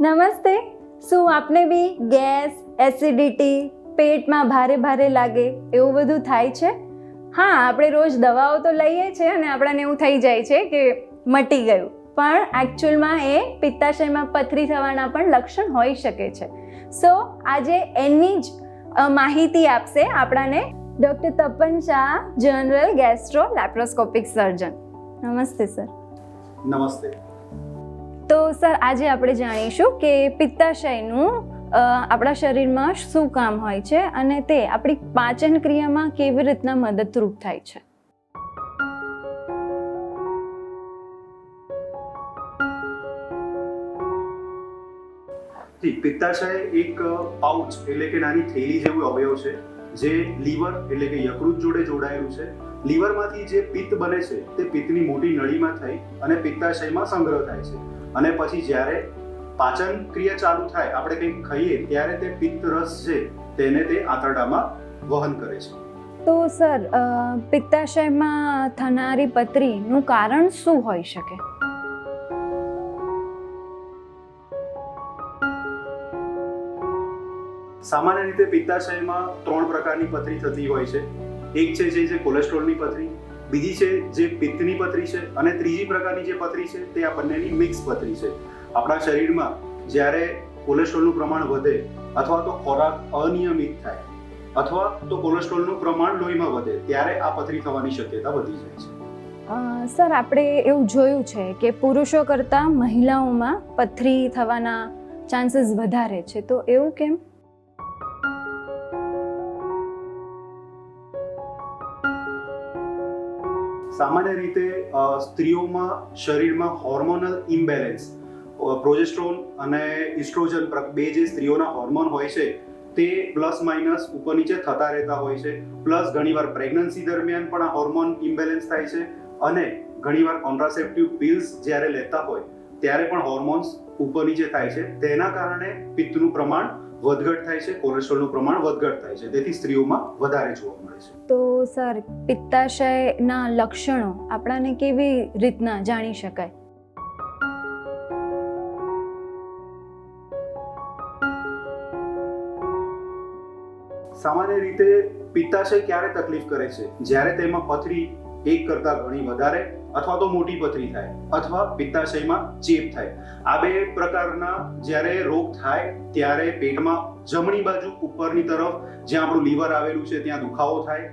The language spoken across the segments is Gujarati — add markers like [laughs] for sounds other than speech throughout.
નમસ્તે. શું આપને બી ગેસ, એસિડિટી, પેટમાં ભારે ભારે લાગે એવું બધું થાય છે? હા, આપણે રોજ દવાઓ તો લઈએ છીએ અને આપણને એવું થઈ જાય છે કે મટી ગયું. પણ એકચ્યુઅલમાં એ પિત્તાશયમાં પથરી થવાના પણ લક્ષણ હોઈ શકે છે. સો આજે એની જ માહિતી આપશે આપણાને doctor Tapan Shah, general gastro laparoscopic surgeon. નમસ્તે, સર. નમસ્તે. તો સર, આજે આપણે જાણીશું કે પિત્તાશયનું આપણા શરીરમાં શું કામ હોય છે અને તે આપણી પાચન ક્રિયામાં કેવી રીતના મદદરૂપ થાય છે. પિત્તાશય એક પાઉચ એટલે કે નાની થેલી જેવું અવયવ છે, જે લીવર એટલે કે યકૃત જોડે જોડાયેલું છે. લીવરમાંથી જે પિત્ત બને છે, તે પિત્તની મોટી નળીમાં થઈ અને પિત્તાશયમાં સંગ્રહ થાય છે. અને પછી જ્યારે પાચન ક્રિયા ચાલુ થાય આપણે કંઈક ખાઈએ ત્યારે તે પિત્ત રસ છે તેને તે આંતરડામાં વહન કરે છે. તો સર પિત્તાશયમાં થનારી પથરીનું કારણ શું હોઈ શકે? સામાન્ય રીતે પિત્તાશયમાં ત્રણ પ્રકારની પથરી થતી હોય છે. એક છે જે છે કોલેસ્ટ્રોલની પથરી બીજી છે જે પિત્તની પથરી છે અને ત્રીજી પ્રકારની જે પથરી છે તે આ બંનેની મિક્સ પથરી છે. આપણા શરીરમાં જ્યારે કોલેસ્ટ્રોલનું પ્રમાણ વધે અથવા તો ખોરાક અનિયમિત થાય અથવા તો કોલેસ્ટ્રોલનું પ્રમાણ લોહીમાં વધે, ત્યારે આ પથરી થવાની શક્યતા વધી જાય છે. સર, આપણે એવું જોયું છે કે પુરુષો કરતાં મહિલાઓમાં પથરી થવાના ચાન્સીસ વધારે છે. તો એવું કેમ? સામાન્ય રીતે સ્ત્રીઓમાં શરીરમાં હોર્મોનલ ઇમ્બેલેન્સ પ્રોજેસ્ટ્રોન અને ઇસ્ટ્રોજન બે જે સ્ત્રીઓના હોર્મોન હોય છે, તે પ્લસ માઇનસ ઉપર નીચે થતા રહેતા હોય છે. પ્લસ ઘણીવાર પ્રેગ્નન્સી દરમિયાન પણ આ હોર્મોન ઇમ્બેલેન્સ થાય છે અને ઘણીવાર કોન્ટ્રાસેપ્ટિવ પિલ્સ જ્યારે લેતા હોય, ત્યારે પણ હોર્મોન્સ ઉપર નીચે થાય છે. તેના કારણે પિત્તનું પ્રમાણ વધઘટ થાય છે કોલેસ્ટ્રોલનું પ્રમાણ વધઘટ થાય છે. તેથી સ્ત્રીઓમાં વધારે જોવા મળે છે. તો સર પિત્તાશયના લક્ષણો આપણાને કેવી રીતના જાણી શકાય? સામાન્ય રીતે પિત્તાશય ક્યારે તકલીફ કરે છે? જ્યારે તેમાં પથરી એક કરતાં ઘણી વધારે અથવા તો મોટી પથરી થાય, અથવા પિત્તાશયમાં ચેપ થાય. આ બે પ્રકારના જ્યારે રોગ થાય, ત્યારે પેટમાં જમણી બાજુ ઉપરની તરફ જ્યાં આપણું લીવર આવેલું છે, ત્યાં દુખાવો થાય,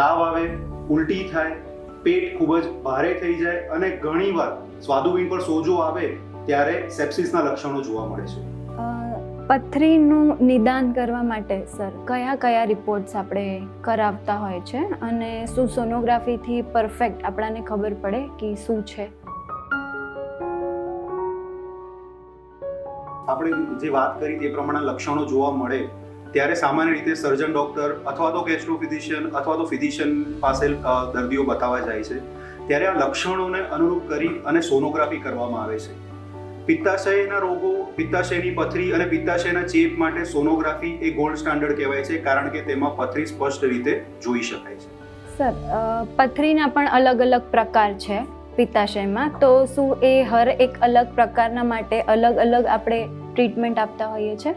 તાવ આવે, ઉલટી થાય, પેટ ખૂબ જ ભારે થઈ જાય અને ઘણીવાર સ્વાદુબીન પર સોજો આવે, ત્યારે સેપ્સિસના લક્ષણો જોવા મળે છે. પથરીનું નિદાન કરવા માટે, સર, કયા કયા રિપોર્ટ્સ આપણે કરાવતા હોય છે અને શું સોનોગ્રાફીથી પરફેક્ટ આપણાને ખબર પડે કે શું છે? આપણે જે વાત કરી તે પ્રમાણે લક્ષણો જોવા મળે, ત્યારે સામાન્ય રીતે સર્જન ડોક્ટર અથવા તો ગેસ્ટ્રો ફિઝિશિયન અથવા તો ફિઝિશિયન પાસે દર્દીઓ બતાવવા જાય છે. ત્યારે આ લક્ષણોને અનુરૂપ કરી અને સોનોગ્રાફી કરવામાં આવે છે. પિત્તાશયના રોગો પિત્તાશયની પથરી અને પિત્તાશયના ચેપ માટે સોનોગ્રાફી એ ગોલ્ડ સ્ટાન્ડર્ડ કહેવાય છે કારણ કે તેમાં પથરી સ્પષ્ટ રીતે જોઈ શકાય છે. સર પથરીના પણ અલગ અલગ પ્રકાર છે પિત્તાશયમાં. તો શું એ હર એક અલગ પ્રકારના માટે અલગ અલગ આપણે ટ્રીટમેન્ટ આપતા હોઈએ છીએ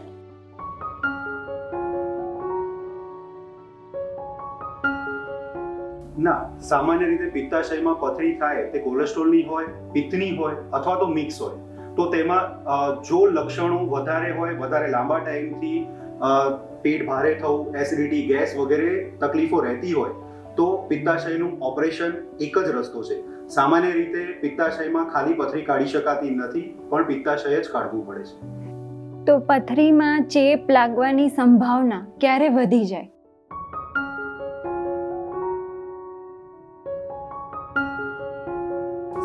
ના સામાન્ય રીતે પિત્તાશયમાં પથરી થાય તે કોલેસ્ટ્રોલની હોય પિત્તની હોય અથવા તો મિક્સ હોય. તો તેમાં જો લક્ષણો વધારે હોય, વધારે લાંબા ટાઈમથી પેટ ભારે થવું, એસિડિટી, ગેસ વગેરે તકલીફો રહેતી હોય, તો પિત્તાશયનું ઓપરેશન એક જ રસ્તો છે. સામાન્ય રીતે પિત્તાશયમાં ખાલી પથરી કાઢી શકાતી નથી, પણ પિત્તાશય જ કાઢવું પડે છે. તો પથરીમાં ચેપ લાગવાની સંભાવના ક્યારે વધી જાય?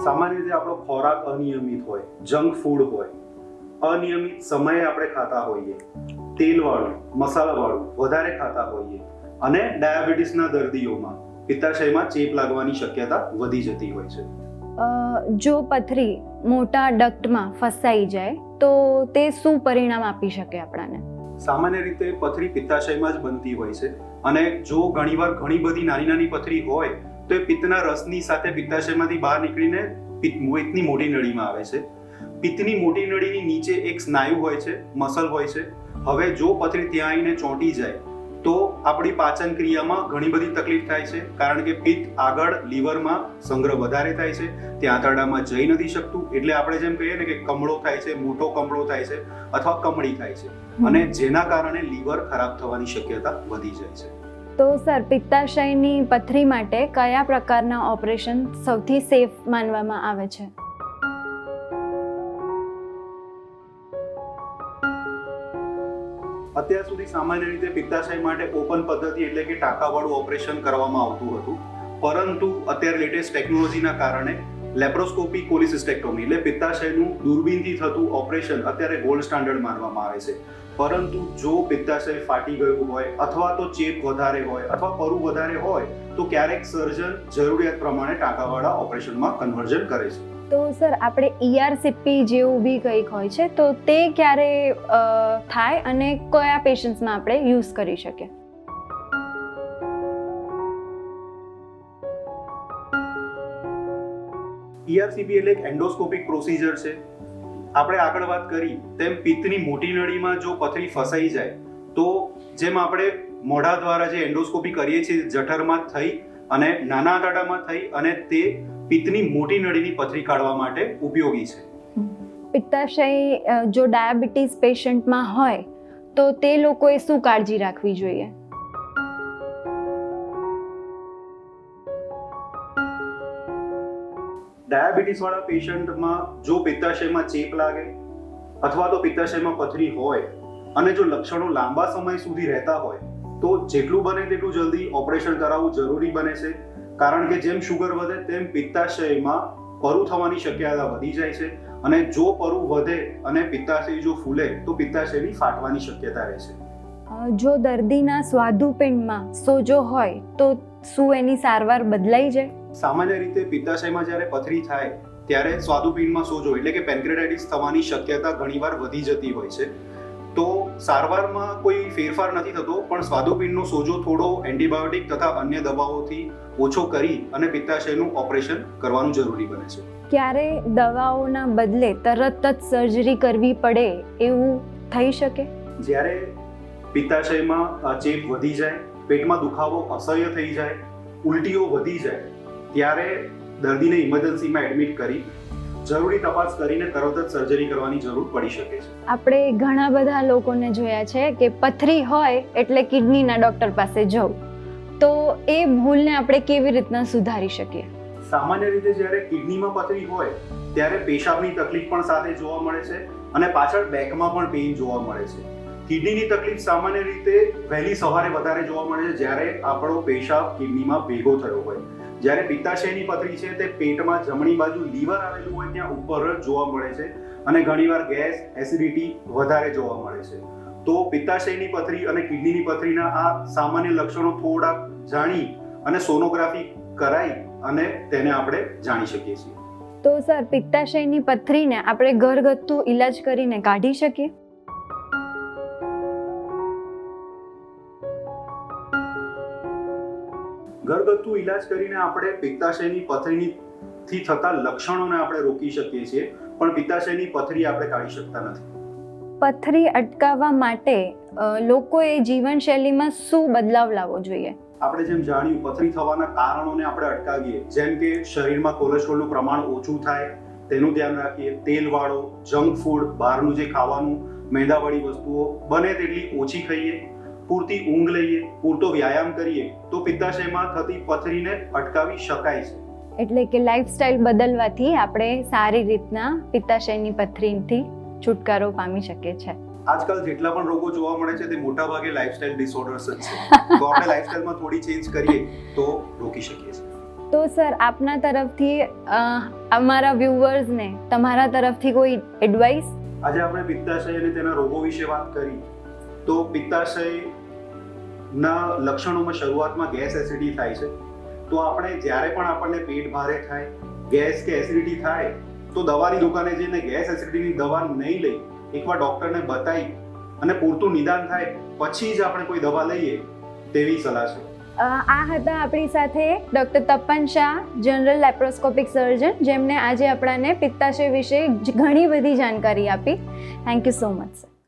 સામાન્ય રીતે આપણો ખોરાક અનિયમિત હોય જંક ફૂડ હોય અનિયમિત સમયે આપણે ખાતા હોઈએ તેલવાળું મસાલાવાળું વધારે ખાતા હોઈએ અને ડાયાબિટીસના દર્દીઓમાં પિત્તાશયમાં ચેપ લાગવાની શક્યતા વધી જતી હોય છે. જો પથરી મોટા ડક્ટમાં ફસાઈ જાય તો તે શું પરિણામ આપી શકે આપણાને? સામાન્ય રીતે પથરી પિત્તાશયમાં જ બનતી હોય છે અને જો ઘણીવાર ઘણી બધી નાની નાની પથરી હોય તો એ પિત્તના રસની સાથે પિત્તાશયમાંથી બહાર નીકળીને પિત્ત પિત્તની મોટી નળીમાં આવે છે. પિત્તની મોટી નળીની નીચે એક સ્નાયુ હોય છે મસલ હોય છે. હવે જો પથરી ત્યાં આવીને ચોંટી જાય તો આપણી પાચન ક્રિયામાં ઘણી બધી તકલીફ થાય છે કારણ કે પિત્ત આગળ લીવરમાં સંગ્રહ વધારે થાય છે. ત્યાં આંતરડામાં જઈ નથી શકતું એટલે આપણે જેમ કહીએ ને કે કમળો થાય છે મોટો કમળો થાય છે અથવા કમળી થાય છે. અને જેના કારણે લીવર ખરાબ થવાની શક્યતા વધી જાય છે. તો સર, પિત્તાશયની પથરી માટે કયા પ્રકારના ઓપરેશન સૌથી સેફ માનવામાં આવે છે? અત્યાર સુધી સામાન્ય રીતે પિત્તાશય માટે ઓપન પદ્ધતિ એટલે કે ટાંકાવાળું ઓપરેશન કરવામાં આવતું હતું. પરંતુ અત્યારે લેટેસ્ટ ટેકનોલોજીના કારણે લેપ્રોસ્કોપી કોલિસિસ્ટેક્ટોમી, એટલે પિત્તાશયનું દૂરબીનથી થતું ઓપરેશન અત્યારે ગોલ્ડ સ્ટાન્ડર્ડ માનવામાં આવે છે. પરંતુ જો પિત્તાશય ફાટી ગયું હોય અથવા તો ચેપ વધારે હોય અથવા પરુ વધારે હોય તો ક્યારેક સર્જન જરૂરિયાત પ્રમાણે ટાંકાવાળા ઓપરેશનમાં કન્વર્ઝન કરે છે. તો સર આપણે ઈઆરસીપી જેવું બી કંઈક હોય છે તો તે ક્યારે થાય અને કયા પેશન્ટ્સમાં આપણે યુઝ કરી શકીએ? ઈઆરસીપી એટલે એક એન્ડોસ્કોપિક પ્રોસિજર છે. આપણે આગળ વાત કરી, તેમ પિત્તની મોટી નળીમાં જો પથરી ફસાઈ જાય, તો જેમ આપણે મોઢા દ્વારા જે એન્ડોસ્કોપી કરીએ છીએ જઠરમાં થઈ અને નાના આંતરડામાં થઈ અને તે પિત્તની મોટી નળીની પથરી કાઢવા માટે ઉપયોગી છે. પિત્તાશય જો ડાયાબિટીસ પેશન્ટમાં હોય, તો તે લોકોએ શું કાળજી રાખવી જોઈએ? ડાયાબિટીસ વાળા પેશન્ટમાં જો પિત્તાશયમાં ચેપ લાગે અથવા તો પિત્તાશયમાં પથરી હોય અને જો લક્ષણો લાંબા સમય સુધી રહેતા હોય તો જેટલું બને તેટલું જલ્દી ઓપરેશન કરાવવું જરૂરી બને છે. કારણ કે જેમ શુગર વધે તેમ પિત્તાશયમાં પરુ થવાની શક્યતા વધી જાય છે અને જો પરુ વધે અને પિત્તાશય જો ફૂલે તો પિત્તાશયની ફાટવાની શક્યતા રહે છે. અ, જો દર્દીના સ્વાદુપિંડમાં સોજો હોય તો શું એની સારવાર બદલાઈ જાય? સામાન્ય રીતે પિત્તાશયમાં જ્યારે પથરી થાય ત્યારે સ્વાદુપિંડમાં સોજો એટલે કે પેન્ક્રેટાઇટિસ થવાની શક્યતા ઘણીવાર વધી જતી હોય છે. તો સારવારમાં કોઈ ફેરફાર નથી થતો પણ સ્વાદુપિંડનો સોજો થોડો એન્ટીબાયોટિક તથા અન્ય દવાઓથી ઓછો કરી અને પિત્તાશયનું ઓપરેશન કરવાનું જરૂરી બને છે. ક્યારે દવાઓના બદલે તરત જ સર્જરી કરવી પડે એવું થઈ શકે? જ્યારે પિત્તાશયમાં ચેપ વધી જાય પેટમાં દુખાવો અસહ્ય થઈ જાય ઉલટીઓ વધી જાય ત્યારે દર્દીને ઇમરજન્સીમાં એડમિટ કરી જરૂરી તપાસ કરીને તરત જ સર્જરી કરવાની જરૂર પડી શકે છે. આપણે ઘણા બધા લોકોને જોયા છે કે પથરી હોય એટલે કિડનીના ડૉક્ટર પાસે જવું. તો એ ભૂલને આપણે કેવી રીતના સુધારી શકીએ? સામાન્ય રીતે જ્યારે કિડનીમાં પથરી હોય ત્યારે પેશાબની તકલીફ પણ સાથે જોવા મળે છે અને પાછળ બેકમાં પણ પેઇન જોવા મળે છે. કિડનીની તકલીફ સામાન્ય રીતે વહેલી સવારે વધારે જોવા મળે છે જ્યારે આપણો પેશાબ કિડનીમાં ભેગો થયો હોય. જ્યારે પિત્તાશયની પથરી છે તે પેટમાં જમણી બાજુ લીવર આવેલું હોય ત્યાં ઉપર જોવા મળે છે અને ઘણીવાર ગેસ, એસિડિટી વધારે જોવા મળે છે. તો પિત્તાશયની પથરી અને કિડનીની પથરીના આ સામાન્ય લક્ષણો થોડા જાણી અને સોનોગ્રાફી કરાઈ અને તેને આપણે જાણી શકીએ છીએ. તો સર, પિત્તાશયની પથરીને આપણે ઘરગથ્થુ ઈલાજ કરીને કાઢી શકીએ? ઘરગથ્થુ ઈલાજ કરીને આપણે પિત્તાશયની પથરીની થી થતા લક્ષણોને આપણે રોકી શકીએ છીએ પણ પિત્તાશયની પથરી આપણે કાઢી શકતા નથી. પથરી અટકાવવા માટે લોકોએ જીવનશૈલીમાં શું બદલાવ લાવવો જોઈએ? આપણે જેમ જાણ્યું પથરી થવાના કારણોને આપણે અટકાવીએ. જેમ કે શરીરમાં કોલેસ્ટ્રોલનું પ્રમાણ ઓછું થાય તેનું ધ્યાન રાખીએ. તેલવાળો જંક ફૂડ બહારનું જે ખાવાનું મેંદાવાળી વસ્તુઓ બને તેટલી ઓછી ખાઈએ. પૂરતી ઊંઘ લઈએ પૂરતો વ્યાયામ કરીએ તો પિત્તાશયમાં થતી પથરીને અટકાવી શકાય છે. એટલે કે લાઈફસ્ટાઈલ બદલવાથી આપણે સારી રીતના પિત્તાશયની પથરીથી છુટકારો પામી શકીએ છીએ આજકાલ જેટલા પણ રોગો જોવા મળે છે તે મોટા ભાગે લાઈફસ્ટાઈલ ડિસઓર્ડર્સ જ છે. [laughs] તો આપણે લાઈફસ્ટાઈલમાં થોડી ચેન્જ કરીએ તો રોકી શકીએ છીએ. તો સર આપના તરફથી અમારા વ્યુઅર્સને તમારા તરફથી કોઈ એડવાઇસ આજે આપણે પિત્તાશય અને તેના રોગો વિશે વાત કરી. તો પિત્તાશય ના લક્ષણોમાં શરૂઆતમાં ગેસ એસિડિટી થાય છે. તો આપણે જ્યારે પણ આપણને પેટ ભારે થાય, ગેસ કે એસિડિટી થાય, તો દવાની દુકાને જઈને ગેસ એસિડિટીની દવા નહીં લઈ એકવાર ડૉક્ટરને બતાવી અને પૂરતું નિદાન થાય, પછી જ આપણે કોઈ દવા લઈએ તેવી સલાહ છે. આ હતા આપણી સાથે doctor Tapan Shah, general laparoscopic surgeon, જેમણે આજે આપણાને પિત્તાશય વિશે ઘણી બધી જાણકારી આપી. Thank you so much sir